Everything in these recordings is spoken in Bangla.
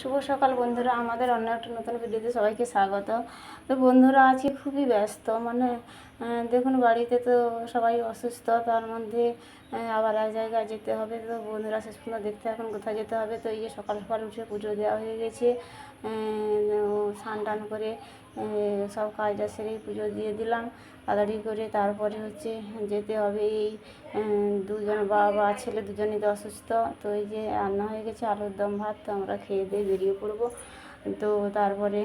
শুভ সকাল বন্ধুরা, আমাদের অন্য একটা নতুন ভিডিওতে সবাইকে স্বাগত। তো বন্ধুরা, আজকে খুবই ব্যস্ত মানে দেখুন, বাড়িতে তো সবাই অসুস্থ, তার মধ্যে আবার এক জায়গায় যেতে হবে। তো বন্ধুরা, শেষ পর্যন্ত দেখতে এখন কোথায় যেতে হবে। তো এই যে সকাল সকাল উঠে পুজো দেওয়া হয়ে গেছে স্নান টান করে সব কাজটা সেরে পুজো দিয়ে দিলাম, তাড়াতাড়ি করে তারপরে হচ্ছে যেতে হবে এই দুজন বাবা, ছেলে দুজনই তো অসুস্থ, তো এই যে রান্না হয়ে গেছে, আলুর দম, ভাত, তো আমরা খেয়ে দিয়ে বেরিয়ে পড়ব। তো তারপরে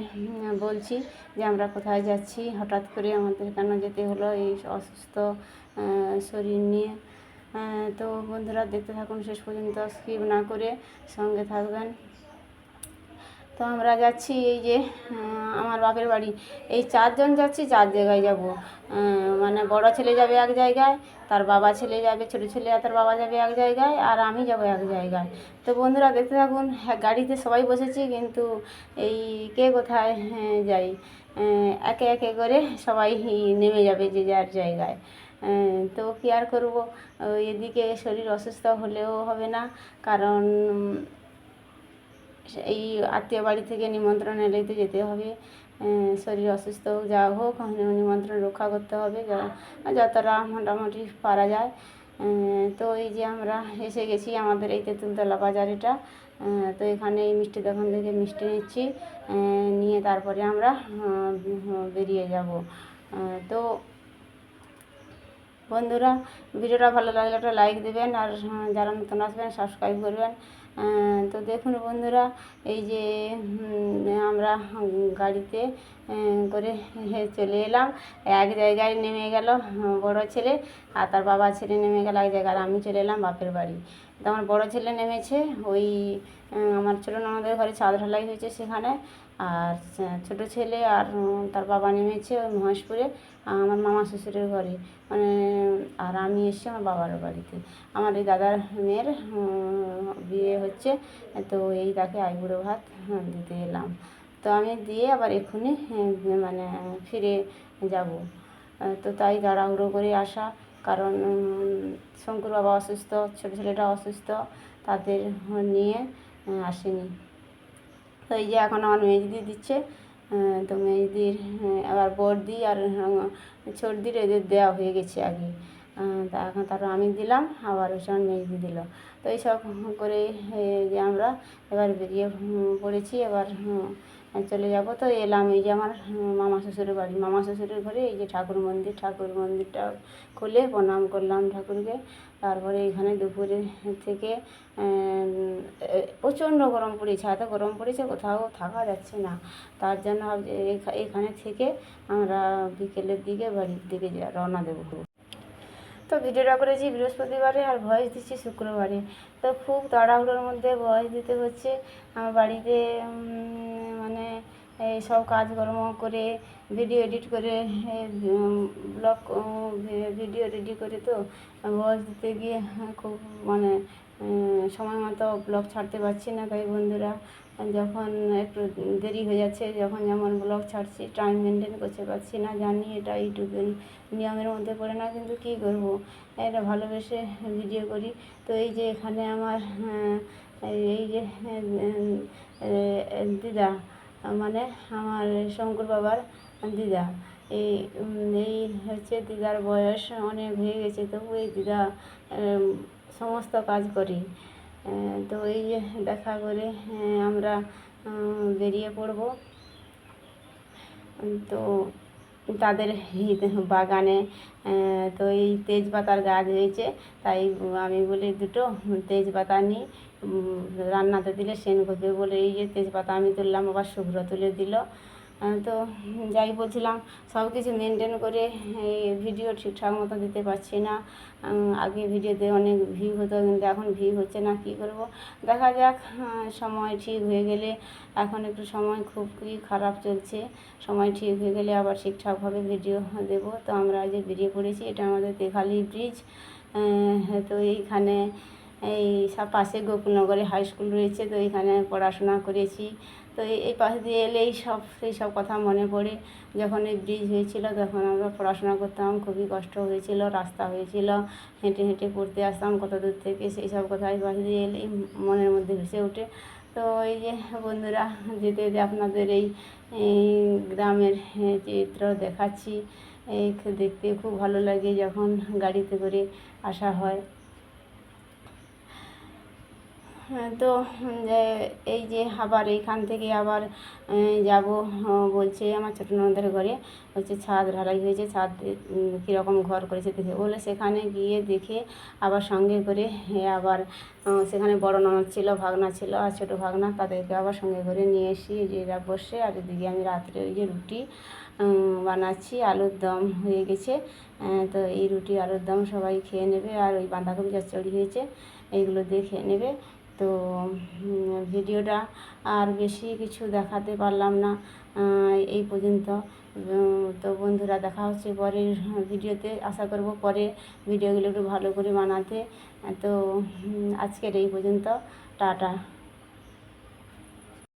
বলছি যে আমরা কোথায় যাচ্ছি, হঠাৎ করে আমাদের কেন যেতে হলো এই অসুস্থ শরীর নিয়ে। তো বন্ধুরা দেখতে থাকুন, শেষ পর্যন্ত স্কিপ না করে সঙ্গে থাকবেন। তো আমরা যাচ্ছি এই যে আমার বাপের বাড়ি। এই চারজন যাচ্ছি চার জায়গায় যাব। মানে বড় ছেলে যাবে এক জায়গায় তার বাবা ছেলে যাবে ছোটো ছেলে আর তার বাবা যাবে এক জায়গায় আর আমি যাব এক জায়গায়। তো বন্ধুরা দেখতে থাকুন হ্যাঁ গাড়িতে সবাই বসেছি কিন্তু এই কে কোথায় হ্যাঁ, যাই। একে একে করে সবাই নেমে যাবে যে যার জায়গায়। তো কি আর করব? এদিকে শরীর অসুস্থ হলেও হবে না কারণ এই আত্মীয় বাড়ি থেকে নিমন্ত্রণ এলেই তো যেতে হবে। শরীর অসুস্থ হোক, যা হোক নিমন্ত্রণ রক্ষা করতে হবে। যতটা মোটামুটি পারা যায়। তো এই যে আমরা এসে গেছি আমাদের এই তেঁতুলতলা বাজার এটা তো এখানে এই মিষ্টি দোকান থেকে মিষ্টি নিচ্ছি। নিয়ে তারপরে আমরা বেরিয়ে যাব। তো বন্ধুরা, ভিডিওটা ভালো লাগলে একটা লাইক দেবেন আর যারা নতুন আসবেন সাবস্ক্রাইব করবেন। তো দেখুন বন্ধুরা, এই যে আমরা গাড়িতে করে চলে এলাম। এক জায়গায় নেমে গেল বড় ছেলে আর তার বাবা ছেলে নেমে গেল এক জায়গায় আমি চলে এলাম বাপের বাড়ি। তো আমার বড় ছেলে নেমেছে, ওই আমার ছোটো ননদের ঘরে চাঁদ ঢালাই হয়েছে সেখানে। আর ছোটো ছেলে আর তার বাবা নেমেছে ওই মহেশপুরে আমার মামা শ্বশুরের ঘরে। মানে আর আমি এসেছি আমার বাবার বাড়িতে। আমার এই দাদার মেয়ের বিয়ে হচ্ছে, তো এই তাকে আইবুড়ো ভাত দিতে এলাম। তো আমি দিয়ে আবার এক্ষুনি মানে ফিরে যাব। তো তাই তাড়াহুড়ো করে আসা, কারণ শঙ্কুর বাবা অসুস্থ, ছোটো ছেলেটা অসুস্থ, তাদের নিয়ে আসেনি। তো এই যে এখন আমার মেজদি দিচ্ছে। তো মেজদির আবার বর্দি আর ছোটদির এদের দেওয়া হয়ে গেছে আগে। তা এখন তারপর আমি দিলাম, আবার সময় মেজদি দিল। তো এইসব করে যে আমরা এবার বেরিয়ে পড়েছি। এবার চলে যাব। তো এলাম এই যে আমার মামা শ্বশুরের বাড়ি। মামা শ্বশুরের ঘরে এই যে ঠাকুর মন্দির, ঠাকুর মন্দিরটা খুলে প্রণাম করলাম ঠাকুরকে। তারপরে এখানে দুপুরে থেকে প্রচণ্ড গরম পড়েছে। এত গরম পড়েছে, কোথাও থাকা যাচ্ছে না। তার জন্য এখানে থেকে আমরা বিকেলের দিকে বাড়ির দিকে রওনা দেবো। তো ভিডিওটা করেছি বৃহস্পতিবারে আর ভয়েস দিচ্ছি শুক্রবারে। তো খুব তাড়াহুড়োর মধ্যে ভয়েস দিতে হচ্ছে। আমার বাড়িতে মানে এই সব কাজকর্ম করে ভিডিও এডিট করে ব্লগ ভিডিও রেডি করে তো ভয়েস দিতে গিয়ে খুব মানে সময় মতো ব্লগ ছাড়তে পারছি না তাই বন্ধুরা। যখন একটু দেরি হয়ে যাচ্ছে, যখন যেমন ব্লগ ছাড়ছি টাইম মেনটেন করতে পারছি না, জানি এটা ইউটিউবের নিয়মের মধ্যে পড়ে না, কিন্তু কী করব? এটা ভালোবেসে ভিডিও করি। তো এই যে এখানে আমার এই যে দিদা মানে আমার শঙ্কর বাবার দিদা, এই এই হচ্ছে দিদার বয়স অনেক হয়ে গেছে, তবু এই দিদা সমস্ত কাজ করি। তো এই দেখা করে আমরা বেরিয়ে পড়ব। তো তাদের বাগানে তো এই তেজপাতার গাছ হয়েছে তাই আমি বলি দুটো, তেজপাতা নিই। রান্নাতে দিলে সেন করবে বলে এই যে তেজপাতা আমি তুললাম, আবার শুভ্র তুলে দিল। তো যাই বলছিলাম, সব কিছু মেনটেন করে এই ভিডিও ঠিকঠাক মতো দিতে পারছি না। আগে ভিডিওতে অনেক ভিউ হতো, কিন্তু এখন ভিউ হচ্ছে না, কী করব? দেখা যাক সময় ঠিক হয়ে গেলে, এখন একটু সময় খুবই খারাপ চলছে। সময় ঠিক হয়ে গেলে আবার ঠিকঠাকভাবে ভিডিও দেব। তো আমরা যে বেরিয়ে পড়েছি এটা আমাদের তেখালি ব্রিজ তো এইখানে এই পাশে গোকুলনগরে হাই স্কুল রয়েছে তো এইখানে পড়াশোনা করেছি। তো এই পাশ দিয়ে এলেই সব সেই সব কথা মনে পড়ে। যখন এই ব্রিজ হয়েছিল তখন আমরা পড়াশোনা করতাম খুবই কষ্ট হয়েছিল রাস্তা হয়েছিল হেঁটে হেঁটে পড়তে আসতাম কত দূর থেকে সেই সব কথা এই পাশ দিয়ে এলেই মনের মধ্যে ভেসে ওঠে। তো এই যে বন্ধুরা যেতে যেতে আপনাদের এই গ্রামের চিত্র দেখাচ্ছি। এই দেখতে খুব ভালো লাগে যখন গাড়িতে করে আসা হ্যাঁ, তো, যে, এই যে আবার এইখান থেকে আবার যাব বলছে আমার ছোটো ননদের ঘরে। হচ্ছে ছাদ ঢালাই হয়েছে, ছাদ কীরকম ঘর করেছে দেখে। বলে সেখানে গিয়ে দেখে আবার সঙ্গে করে আবার সেখানে বড় ননদ ছিল, ভাগনা ছিল আর ছোটো ভাগনা, তাদেরকে আবার সঙ্গে করে নিয়ে এসি এরা বসে আর এদিকে আমি রাত্রে ওই যে রুটি বানাচ্ছি, আলুর দম হয়ে গেছে। তো এই রুটি, আলুর দম সবাই খেয়ে নেবে আর ওই বাঁধাকপি চচ্চড়ি হয়েছে, এইগুলো দিয়ে খেয়ে নেবে। তো ভিডিওটা আর বেশি কিছু দেখাতে পারলাম না এই পর্যন্ত। তো বন্ধুরা, দেখা হচ্ছে পরের ভিডিওতে। আশা করব পরে ভিডিওগুলো একটু ভালো করে বানাতে। তো আজকের এই পর্যন্ত। টাটা।